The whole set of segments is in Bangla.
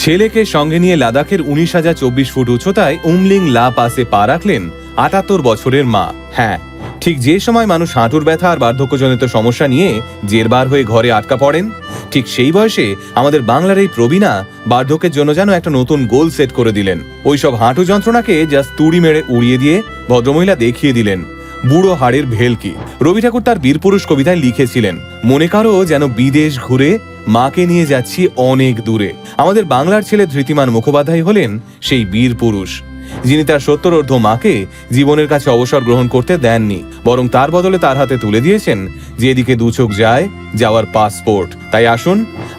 ছেলেকে সঙ্গে নিয়ে লাদাখের উনিশ হাজার চব্বিশ ফুট উচ্চতায় উমলিং লা পাসে পা রাখলেন আটাত্তর বছরের মা। হ্যাঁ ঠিক যে সময় মানুষ হাঁটুর ব্যথা আর বার্ধক্যজনিত সমস্যা নিয়ে জেরবার হয়ে ঘরে আটকা পড়েন, ঠিক সেই বয়সে আমাদের বাংলার এই প্রবীণা বার্ধক্যের জন্য যেন একটা নতুন গোল সেট করে দিলেন। ওইসব হাঁটু যন্ত্রণাকে জাস্ট তুড়ি মেরে উড়িয়ে দিয়ে ভদ্রমহিলা দেখিয়ে দিলেন। বুড়ো হাড়ের ভেলকি। রবি ঠাকুর তার বীরপুরুষ কবিতায় লিখেছিলেন, মনে করো যেন বিদেশ ঘুরে মাকে নিয়ে যাচ্ছি অনেক দূরে। আমাদের বাংলার ছেলে ধৃতিমান মুখোপাধ্যায় হলেন সেই বীর পুরুষ। যিনি তার সত্তরর্ধ মাকে জীবনের কাছে অবসর গ্রহণ করতে দেননি, বরং তার বদলে তার হাতে তুলে দিয়েছেন যেদিকে দু চোখ যায় যাওয়ার পাসপোর্ট। তাই আসুন,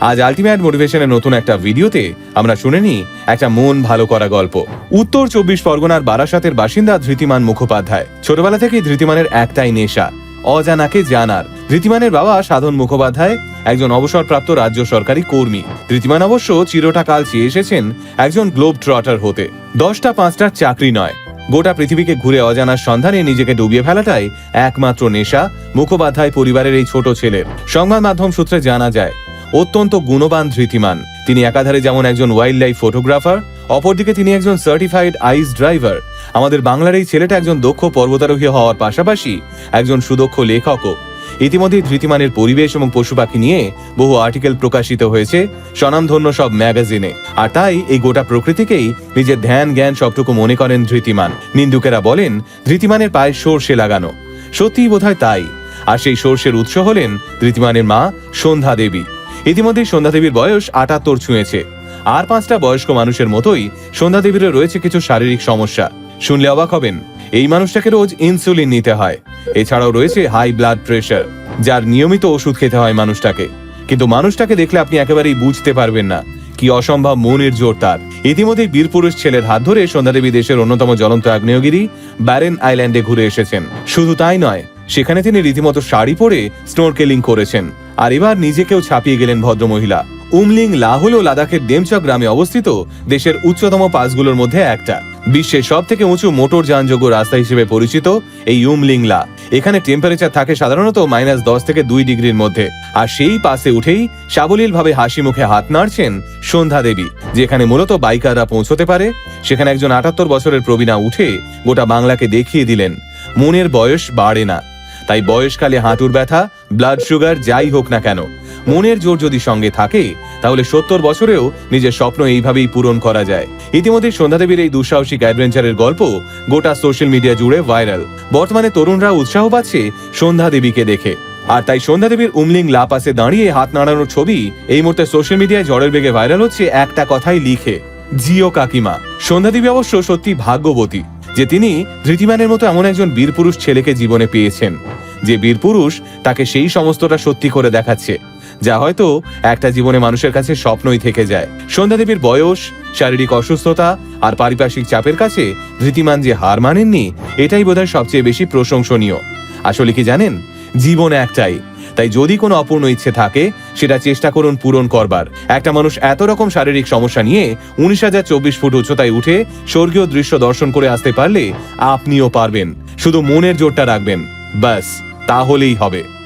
আজ আলটিমেট মোটিভেশনের নতুন একটা ভিডিওতে আমরা শুনে নিই একটা মন ভালো করা গল্প। উত্তর চব্বিশ পরগনার বারাসাতের বাসিন্দা ধৃতিমান মুখোপাধ্যায়। ছোটবেলা থেকেই ধৃতিমানের একটাই নেশা, অজানাকে জানার। ধৃতিমানের বাবা সাধন মুখোপাধ্যায়, একজন অবসরপ্রাপ্ত রাজ্য সরকারি কর্মী। ধৃতিমান অবশ্য চিরটা কাল চেয়ে এসেছেন একজন গ্লোব ট্রটার হতে। দশটা পাঁচটার চাকরি নয়। গোটা পৃথিবীকে ঘুরে অজানার সন্ধানে নিজেকে ডুবিয়ে ফেলাটাই একমাত্র নেশা, মুখোপাধ্যায় পরিবারের এই ছোট ছেলের। সংবাদ মাধ্যম সূত্রে জানা যায়, অত্যন্ত গুণবান ধৃতিমান তিনি একাধারে যেমন একজন ওয়াইল্ড লাইফ ফটোগ্রাফার অপরদিকে তিনি একজন সার্টিফাইড আইস ড্রাইভার আমাদের বাংলার এই ছেলেটা একজন দক্ষ পর্বতারোহী হওয়ার পাশাপাশি একজন সুদক্ষ লেখকও। ইতিমধ্যে ধৃতিমানের পরিবেশ এবং পশু পাখি নিয়ে বহু আর্টিকেল প্রকাশিত হয়েছে, স্বনামধন্য সব ম্যাগাজিনে। আর তাই এই গোটা প্রকৃতিকেই নিজের ধ্যান, জ্ঞান সবটুকু মনে করেন ধৃতিমান। নিন্দুকেরা বলেন, ধৃতিমানের পায়ে সর্ষে লাগানো। সত্যিই বোধহয় তাই। আর সেই সর্ষের উৎস হলেন ধৃতিমানের মা সন্ধ্যা দেবী। ইতিমধ্যে সন্ধ্যা দেবীর বয়স আটাত্তর ছুঁয়েছে। আর পাঁচটা বয়স্ক মানুষের মতোই সন্ধ্যা দেবীরও রয়েছে কিছু শারীরিক সমস্যা। শুনলে অবাক হবেন। এই মানুষটাকে রোজ ইনসুলিন নিতে হয়। এছাড়াও রয়েছে হাই ব্লাড প্রেশার, যার নিয়মিত ওষুধ খেতে হয় মানুষটাকে। কিন্তু মানুষটাকে দেখলে আপনি একেবারেই বুঝতে পারবেন না, কি অসম্ভব মনের জোর তার। ইতিমধ্যে বীরপুরুষ ছেলের হাত ধরে সন্ধ্যাদেবী দেশের অন্যতম জ্বলন্ত আগ্নেয়গিরি, ব্যারেন আইল্যান্ডে ঘুরে এসেছেন। শুধু তাই নয়, সেখানে তিনি রীতিমতো শাড়ি পরে স্নোরকেলিং করেছেন। আর এবার নিজেকেও ছাপিয়ে গেলেন ভদ্রমহিলা। উমলিং লা হল লাদাখের ডেমচক গ্রামে অবস্থিত দেশের উচ্চতম পাসগুলোর মধ্যে একটা। বিশ্বের সব থেকে উঁচু মোটর যানযোগ্য রাস্তা হিসেবে পরিচিত এই উমলিং লা এখানে টেম্পারেচার থাকে সাধারণত মাইনাস দশ থেকে দুই ডিগ্রির মধ্যে। আর সেই পাশে উঠেই সাবলীল ভাবে হাসি মুখে হাত নাড়ছেন সন্ধ্যা দেবী, যেখানে মূলত বাইকাররা পৌঁছতে পারে। সেখানে একজন আটাত্তর বছরের প্রবীণা উঠে গোটা বাংলাকে দেখিয়ে দিলেন, মনের বয়স বাড়ে না। তাই বয়সকালে হাঁটুর ব্যথা ব্লাড সুগার যাই হোক না কেন, মনের জোর যদি সঙ্গে থাকে তাহলে সত্তর বছরেও নিজের স্বপ্ন এইভাবেই পূরণ করা যায়। ইতিমধ্যে সন্ধ্যাদেবীর এই দুঃসাহসিক অ্যাডভেঞ্চারের গল্প গোটা সোশ্যাল মিডিয়া জুড়ে ভাইরাল। বর্তমানে তরুণরা উৎসাহ পাচ্ছে সন্ধ্যা দেবীকে দেখে। আর তাই সন্ধ্যা দেবীর উমলিং লা পাশে দাঁড়িয়ে হাত নাড়ানোর ছবি এই মুহূর্তে সোশ্যাল মিডিয়ায় ঝড়ের বেগে ভাইরাল হচ্ছে একটা কথাই লিখে, জিও কাকিমা। সন্ধ্যা দেবী অবশ্য সত্যি ভাগ্যবতী, যে তিনি ধৃতিমানের মতো এমন একজন বীরপুরুষ ছেলেকে জীবনে পেয়েছেন। যে বীরপুরুষ তাকে সেই সমস্তটা সত্যি করে দেখাচ্ছে। যা হয়তো একটা জীবনে মানুষের কাছে স্বপ্নই থেকে যায়। সন্ধ্যা দেবীর বয়স, শারীরিক অসুস্থতা আর পারিপার্শ্বিক চাপের কাছে ধৃতিমান যে হার মানেননি, এটাই বোধহয় সবচেয়ে বেশি প্রশংসনীয়। আসলে কি জানেন? জীবন একটাই। তাই যদি কোনো অপূর্ণ ইচ্ছে থাকে, সেটা চেষ্টা করুন পূরণ করবার। একটা মানুষ এত রকম শারীরিক সমস্যা নিয়ে উনিশ হাজার চব্বিশ ফুট উচ্চতায় উঠে স্বর্গীয় দৃশ্য দর্শন করে আসতে পারলে আপনিও পারবেন। শুধু মনের জোরটা রাখবেন। ব্যাস, তাহলেই হবে।